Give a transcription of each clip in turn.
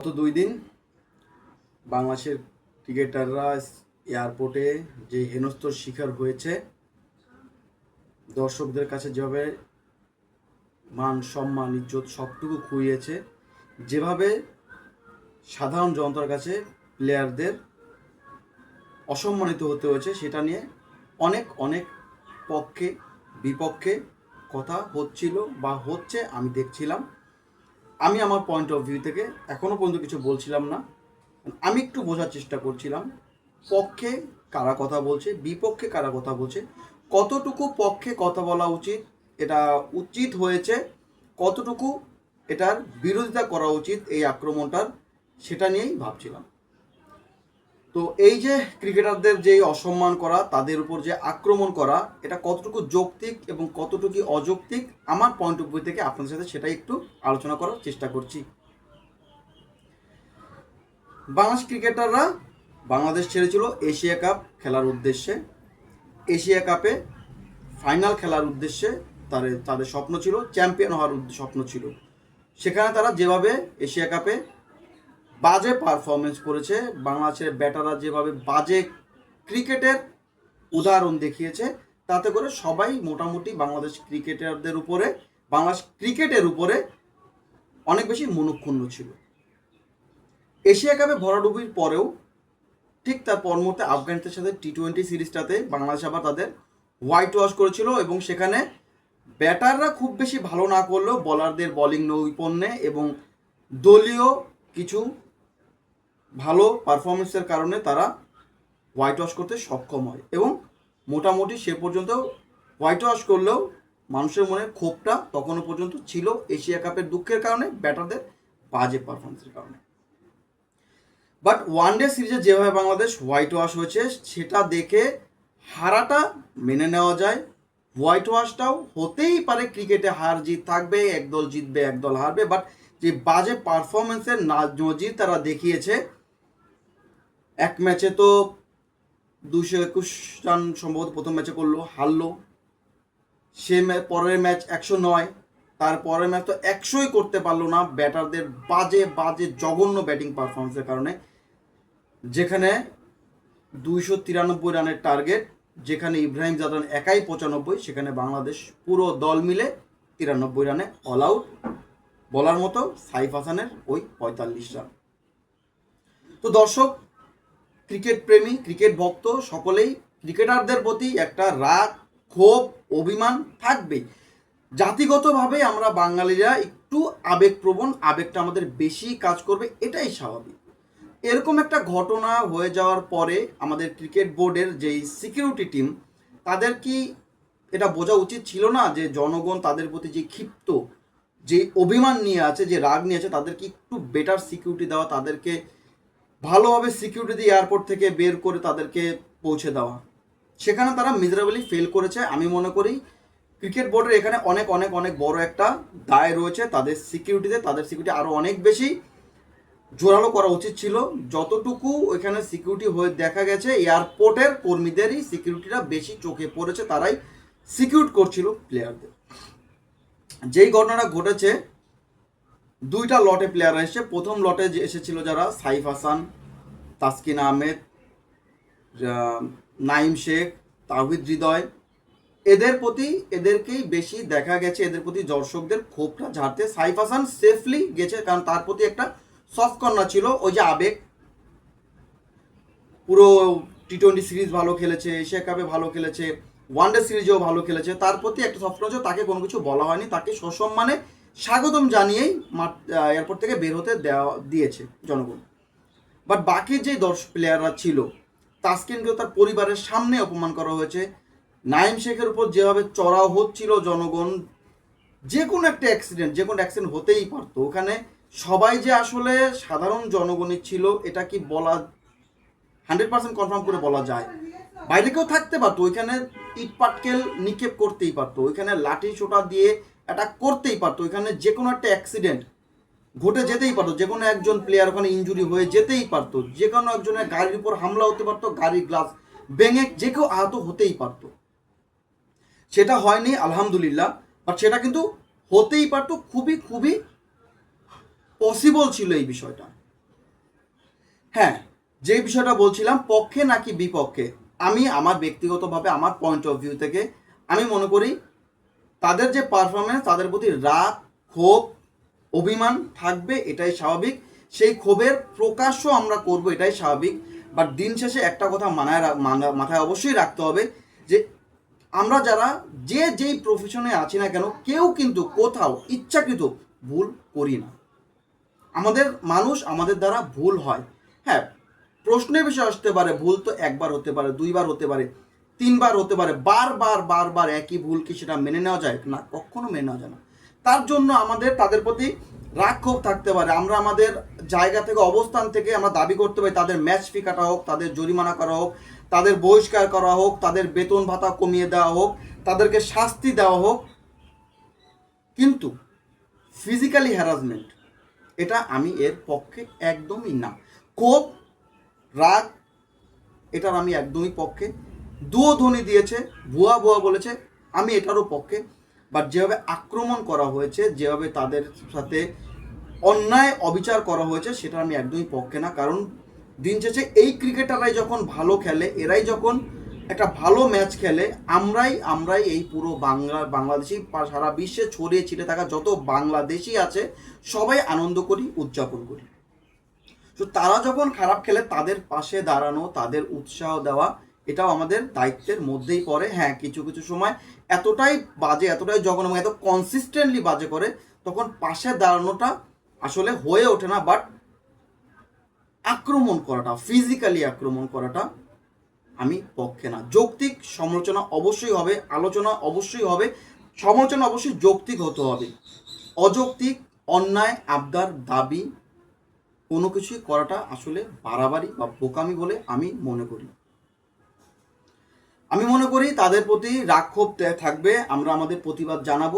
গত দুই দিন বাংলাদেশের ক্রিকেটাররা এয়ারপোর্টে যে হেনস্তর শিকার হয়েছে, দর্শকদের কাছে যেভাবে মান, সম্মান, ইজ্জত সবটুকু খুইয়েছে, যেভাবে সাধারণ জনতার কাছে প্লেয়ারদের অসম্মানিত হতে হয়েছে, সেটা নিয়ে অনেক অনেক পক্ষে, বিপক্ষে কথা হচ্ছিল বা হচ্ছে, আমি দেখছিলাম। আমি আমার পয়েন্ট অফ ভিউ থেকে এখনও পর্যন্ত কিছু বলছিলাম না। আমি একটু বোঝার চেষ্টা করছিলাম, পক্ষে কারা কথা বলছে, বিপক্ষে কারা কথা বলছে, কতটুকু পক্ষে কথা বলা উচিত, এটা উচিত হয়েছে, কতটুকু এটার বিরোধিতা করা উচিত এই আক্রমণটার, সেটা নিয়েই ভাবছিলাম। তো এই যে ক্রিকেটারদের যে অসম্মান করা, তাদের উপর যে আক্রমণ করা, এটা কতটুকু যৌক্তিক এবং কতটুকু অযৌক্তিক? আমার পয়েন্ট অফ ভিউ থেকে আপনাদের সাথে সেটাই একটু আলোচনা করার চেষ্টা করছি। বাংলাদেশ ক্রিকেটাররা বাংলাদেশ ছেড়েছিল এশিয়া কাপ খেলার উদ্দেশ্যে। এশিয়া কাপে ফাইনাল খেলার উদ্দেশ্যে তাদের তাদের স্বপ্ন ছিল, চ্যাম্পিয়ন হওয়ার স্বপ্ন ছিল। সেখানে তারা যেভাবে এশিয়া কাপে বাজে পারফরমেন্স করেছে। বাংলাদেশের ব্যাটাররা যেভাবে বাজে ক্রিকেটের উদাহরণ দেখিয়েছে, তাতে করে সবাই মোটামুটি বাংলাদেশ ক্রিকেটারদের উপরে, বাংলাদেশ ক্রিকেটের উপরে অনেক বেশি মনক্ষুণ্ণ ছিল। এশিয়া কাপে ভরাডুবির পরেও ঠিক তার পর মুহূর্তে আফগানিস্তানের সাথে টি টোয়েন্টি সিরিজটাতে বাংলাদেশ আবার তাদের হোয়াইট ওয়াশ করেছিল এবং সেখানে ব্যাটাররা খুব বেশি ভালো না করলেও বলারদের বোলিং নৈপুণ্যে এবং দলীয় কিছু ভালো পারফরমেন্সের কারণে তারা হোয়াইট ওয়াশ করতে সক্ষম হয় এবং মোটামুটি সে পর্যন্ত হোয়াইট ওয়াশ করলেও মানুষের মনে ক্ষোভটা তখনও পর্যন্ত ছিল এশিয়া কাপের দুঃখের কারণে, ব্যাটারদের বাজে পারফরমেন্সের কারণে। বাট ওয়ান ডে সিরিজে যেভাবে বাংলাদেশ হোয়াইট ওয়াশ হয়েছে, সেটা দেখে হারাটা মেনে নেওয়া যায়। হোয়াইট ওয়াশটাও হতেই পারে ক্রিকেটে হার জিত থাকবে, একদল জিতবে, একদল হারবে বাট যে বাজে পারফরমেন্সের নজির তারা দেখিয়েছে এক ম্যাচে তো দুশো একুশ রান সম্ভবত প্রথম ম্যাচে করল, হারলো। সে পরের ম্যাচ একশো নয়। তার পরের ম্যাচ তো একশোই করতে পারল না ব্যাটারদের বাজে বাজে, জঘন্য ব্যাটিং পারফরমেন্সের কারণে। যেখানে দুইশো তিরানব্বই রানের টার্গেট, যেখানে ইব্রাহিম জাদান একাই পঁচানব্বই, সেখানে বাংলাদেশ পুরো দল মিলে তিরানব্বই রানে অল আউট বলার মতো সাইফ হাসানের ওই পঁয়তাল্লিশ রান। তো দর্শক ক্রিকেট প্রেমী, ক্রিকেট ভক্ত সকলেই ক্রিকেটারদের প্রতি একটা রাগ, ক্ষোভ, অভিমান থাকবেই জাতিগতভাবে আমরা বাঙালিরা একটু আবেগপ্রবণ, আবেগটা আমাদের বেশি কাজ করবে, এটাই স্বাভাবিক। এরকম একটা ঘটনা হয়ে যাওয়ার পরে আমাদের ক্রিকেট বোর্ডের যেই সিকিউরিটি টিম, তাদের কি এটা বোঝা উচিত ছিল না যে জনগণ তাদের প্রতি যে ক্ষিপ্ত, যে অভিমান নিয়ে আছে, যে রাগ নিয়ে আছে তাদেরকে একটু বেটার সিকিউরিটি দেওয়া, তাদেরকে ভালোভাবে সিকিউরিটি দিয়ে এয়ারপোর্ট থেকে বের করে তাদেরকে পৌঁছে দেওয়া। সেখানে তারা মিজারেবলি ফেল করেছে, আমি মনে করি ক্রিকেট বোর্ডের এখানে অনেক অনেক অনেক বড় একটা দায় রয়েছে। তাদের সিকিউরিটিতে তাদের সিকিউরিটি আরও অনেক বেশি জোরালো করা উচিত ছিল। যতটুকু ওইখানে সিকিউরিটি হয়ে দেখা গেছে এয়ারপোর্টের কর্মীদেরই সিকিউরিটিটা বেশি চোখে পড়েছে, তারাই সিকিউর করছিল প্লেয়ারদের যেই ঘটনাটা ঘটেছে দুইটা লটে প্লেয়ার এসেছে। প্রথম লটে যে এসেছিল যারা সাইফ হাসান তাসকিন আহমেদ আহ, নাইম শেখ তাহিদ হৃদয়। এদের প্রতি এদেরকেই বেশি দেখা গেছে এদের প্রতি দর্শকদের ক্ষোভটা ঝাড়তে। সাইফ হাসান সেফলি গেছে কারণ তার প্রতি একটা সফট কর্নার ছিল। ওই যে আবেগ। পুরো টি টোয়েন্টি সিরিজ ভালো খেলেছে এশিয়া কাপে ভালো খেলেছে ওয়ানডে সিরিজেও ভালো খেলেছে। তার প্রতি একটা সফট কর্নার ছিল, তাকে কোনো কিছু বলা হয়নি। তাকে সসম্মানে স্বাগতম জানিয়েই মাঠ এয়ারপোর্ট থেকে বের হতে দেওয়া, দিয়েছে জনগণ। বাট বাকি যে দর্শক প্লেয়াররা ছিল তাসকিনকেও তার পরিবারের সামনে অপমান করা হয়েছে। নাইম শেখের উপর যেভাবে চড়াও হচ্ছিল জনগণ, যে কোনো একটা অ্যাক্সিডেন্ট যে কোনো অ্যাক্সিডেন্ট হতেই পারতো। ওখানে সবাই যে আসলে সাধারণ জনগণই ছিল, এটা কি বলা হান্ড্রেড পার্সেন্ট কনফার্ম করে বলা যায়। বাইরে কেউ থাকতে পারতো, ওইখানে ইট পাটকেল নিক্ষেপ করতেই পারতো। ওইখানে লাঠি ছোটা দিয়ে অ্যাটাক করতেই পারতো। ওইখানে যে কোনো একটা অ্যাক্সিডেন্ট ঘটে যেতেই পারতো। যে কোনো একজন প্লেয়ার ওখানে ইনজুরি হয়ে যেতেই পারতো। যে কোনো একজনের গাড়ির উপর হামলা হতে পারতো, গাড়ির গ্লাস ভেঙে যে কেউ আহত হতেই পারতো। সেটা হয়নি, আলহামদুলিল্লাহ। বাট সেটা কিন্তু হতেই পারতো, খুবই খুবই পসিবল ছিল এই বিষয়টা। হ্যাঁ যে বিষয়টা বলছিলাম, পক্ষে নাকি বিপক্ষে? আমি আমার ব্যক্তিগতভাবে, আমার পয়েন্ট অফ ভিউ থেকে, আমি মনে করি তাদের যে পারফরমেন্স তাদের প্রতি রাগ, ক্ষোভ, অভিমান থাকবে, এটাই স্বাভাবিক। সেই ক্ষোভের প্রকাশ্য আমরা করব, এটাই স্বাভাবিক। বাট দিন শেষে একটা কথা মানায় মাথায় অবশ্যই রাখতে হবে যে, আমরা যারা যে যেই প্রফেশনে আছি না কেন, কেউ কিন্তু কোথাও ইচ্ছাকৃত ভুল করি না। আমাদের মানুষ আমাদের দ্বারা ভুল হয়। হ্যাঁ প্রশ্নের বিষয় আসতে পারে, ভুল তো একবার হতে পারে, দুইবার হতে পারে। তিনবার হতে পারে, বারবার বারবার একই ভুল কি সেটা মেনে নেওয়া যায়? না, কখনো মেনে নেওয়া যায় না। তার জন্য আমাদের, তাদের প্রতি রাগ ক্ষোভ থাকতে পারে। আমরা আমাদের জায়গা থেকে, অবস্থান থেকে আমরা দাবি করতে পারি, তাদের ম্যাচ ফি কাটা হোক, তাদের জরিমানা করা হোক, তাদের বহিষ্কার করা হোক, তাদের বেতন ভাতা কমিয়ে দেওয়া হোক, তাদেরকে শাস্তি দেওয়া হোক। কিন্তু ফিজিক্যালি হ্যারাসমেন্ট এটা আমি এর পক্ষে একদমই না। ক্ষোভ, রাগ, এটার আমি একদমই পক্ষে দুও ধ্বনি দিয়েছে, ভুয়া ভুয়া বলেছে, আমি এটারও পক্ষে। বাট যেভাবে আক্রমণ করা হয়েছে, যেভাবে তাদের সাথে অন্যায় অবিচার করা হয়েছে, সেটা আমি একদমই পক্ষে না। কারণ দিন শেষে এই ক্রিকেটাররাই যখন ভালো খেলে, এরাই যখন একটা ভালো ম্যাচ খেলে, আমরাই আমরাই এই পুরো বাংলা, বাংলাদেশি সারা বিশ্বে ছড়িয়ে ছিটে থাকা যত বাংলাদেশি আছে, সবাই আনন্দ করি, উদযাপন করি। তো তারা যখন খারাপ খেলে, তাদের পাশে দাঁড়ানো, তাদের উৎসাহ দেওয়া এটাও আমাদের দায়িত্বের মধ্যেই পড়ে। হ্যাঁ কিছু কিছু সময় এতটাই বাজে, এতটাই জঘন্য এত কনসিস্টেন্টলি বাজে করে তখন পাশে দাঁড়ানোটা আসলে হয়ে ওঠে না বাট আক্রমণ করাটা ফিজিক্যালি আক্রমণ করাটা আমি পক্ষে না। যৌক্তিক সমালোচনা অবশ্যই হবে, আলোচনা অবশ্যই হবে, সমালোচনা অবশ্যই যৌক্তিক হতে হবে। অযৌক্তিক, অন্যায়, আবদার, দাবি কোনো কিছুই করাটা আসলে বাড়াবাড়ি বা বোকামি বলে আমি মনে করি। আমি মনে করি তাদের প্রতি রাগ ক্ষোভ থাকবে, আমরা আমাদের প্রতিবাদ জানাব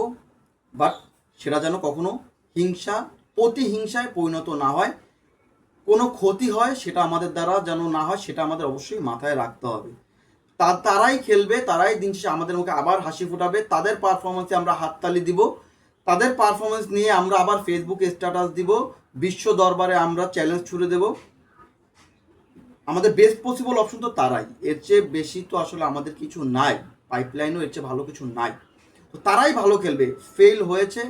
বাট সেটা যেন কখনো হিংসা প্রতিহিংসায় পরিণত না হয়। কোনো ক্ষতি হয় সেটা আমাদের দ্বারা যেন না হয়, সেটা আমাদের অবশ্যই মাথায় রাখতে হবে। তা, তারাই খেলবে, তারাই দিন শেষে আমাদের মুখে আবার হাসি ফোটাবে, তাদের পারফরমেন্সে আমরা হাততালি দিব, তাদের পারফরমেন্স নিয়ে আমরা আবার ফেসবুকে স্ট্যাটাস দিব, বিশ্ব দরবারে আমরা চ্যালেঞ্জ ছুড়ে দেব। আমাদের বেস্ট পসিবল অপশন তো তারাই। এর চেয়ে বেশি তো আসলে আমাদের কিছু নাই। পাইপলাইনও এর চেয়ে ভালো কিছু নাই। তো তারাই ভালো খেলবে। ফেল হয়েছে,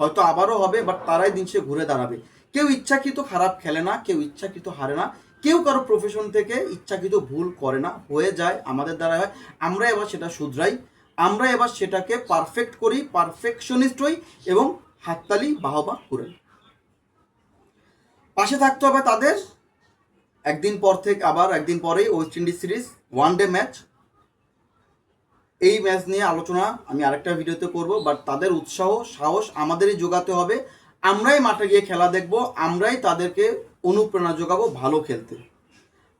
হয়তো আবারও হবে বাট তারাই দিন সে ঘুরে দাঁড়াবে। কেউ ইচ্ছাকৃত খারাপ খেলে না, কেউ ইচ্ছাকৃত হারে না। কেউ কারও প্রফেশন থেকে ইচ্ছাকৃত ভুল করে না। হয়ে যায়, আমাদের দ্বারা হয়। আমরা এবার সেটা শুধরাই। আমরা এবার সেটাকে পারফেক্ট করি পারফেকশনিস্ট হই এবং হাততালি, বাহবা করে। পাশে থাকতে হবে তাদের। একদিন পর থেকে আবার একদিন পরেই West Indies series one day match এই ম্যাচ নিয়ে আলোচনা আমি আরেকটা ভিডিওতে করব বাট তাদের উৎসাহ, সাহস আমাদেরই যোগাতে হবে। আমরাই মাঠে গিয়ে খেলা দেখব, আমরাই তাদেরকে অনুপ্রেরণা যোগাবো ভালো খেলতে।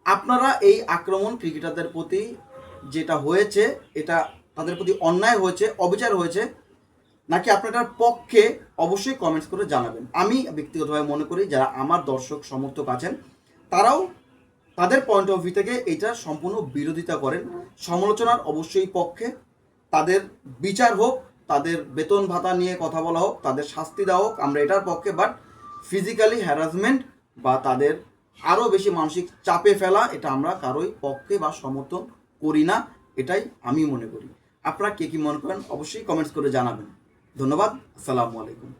আপনারা এই আক্রমণ ক্রিকেটারদের প্রতি যেটা হয়েছে, এটা তাদের প্রতি অন্যায় হয়েছে, অবিচার হয়েছে, নাকি আপনার পক্ষে অবশ্যই কমেন্টস করে জানাবেন। আমি ব্যক্তিগতভাবে মনে করি যারা আমার দর্শক, সমর্থক আছেন তারাও তাদের পয়েন্ট অফ ভিউ থেকে এটা সম্পূর্ণ বিরোধিতা করেন। সমালোচনার অবশ্যই পক্ষে। তাদের বিচার হোক, তাদের বেতন ভাতা নিয়ে কথা বলা হোক, তাদের শাস্তি দেওয়া হোক, আমরা এটার পক্ষে বাট ফিজিক্যালি হ্যারাসমেন্ট বা তাদের আরও বেশি মানসিক চাপে ফেলা, এটা আমরা কারোই পক্ষে বা সমর্থন করি না, এটাই আমি মনে করি। আপনারা কে কী মনে করেন, অবশ্যই কমেন্টস করে জানাবেন। ধন্যবাদ, আসসালামু আলাইকুম।